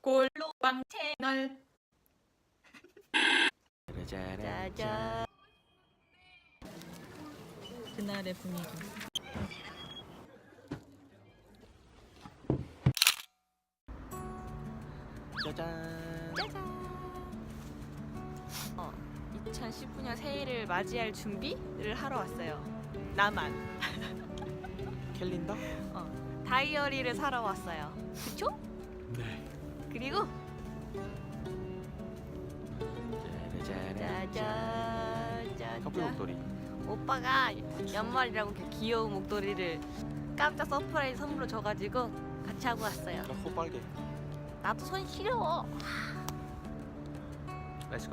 골로빵 채널 짜잔. 그날의 분위기. 짜잔. 짜잔. 어, 2019년 새해를 맞이할 준비를 하러 왔어요. 나만. 캘린더? 어, 다이어리를 사러 왔어요. 그쵸? 네. 그리고. 커플 목도리. 오빠가 연말이라고 이렇게 귀여운 목도리를 깜짝 서프라이즈 선물로 줘가지고 같이 하고 왔어요. 나코 빨개. 나도 손 시려워. 렛츠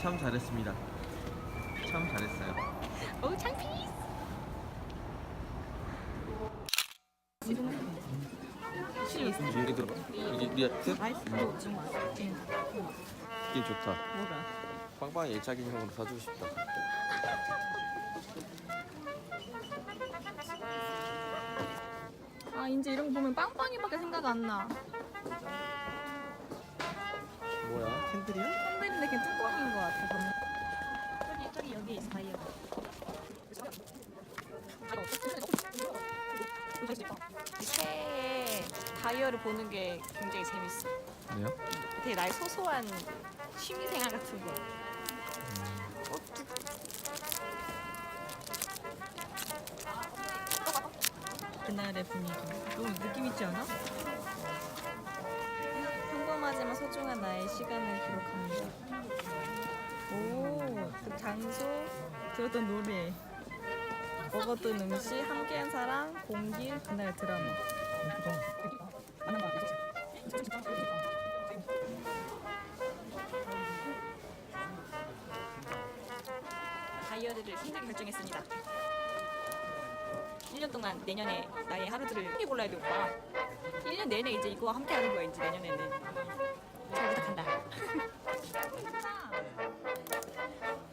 참 잘했습니다. 참 잘했어요. 오 창피스. 여기 들어봐. 좀 맛있어. 느낌 좋다. 애착 인형으로 사주고 싶다. 아 이제 이런 거 보면 빵빵이밖에 생각 안 나. 뭐야? 캔들이야? 핸들인데 그냥 뚜껑인 것 같아. 저기 저기 여기 다이어. 새해 다이어를 보는 게 굉장히 재밌어. 네요? 되게 나의 소소한 취미생활 같은 거. 그날의 분위기 너무 느낌 있지 않아? 소중한 나의 시간을 기록합니다. 오, 그 장소, 들었던 노래, 먹었던 음식, 함께한 사랑, 공길, 그날 드라마. 다이어리를 힘들게 결정했습니다. 1년 동안 내년에 나의 하루들을 골라야 돼 오빠. 1년 내내 이제 이거와 함께 하는 거야 이제 내년에는. 잘 부탁한다. 네.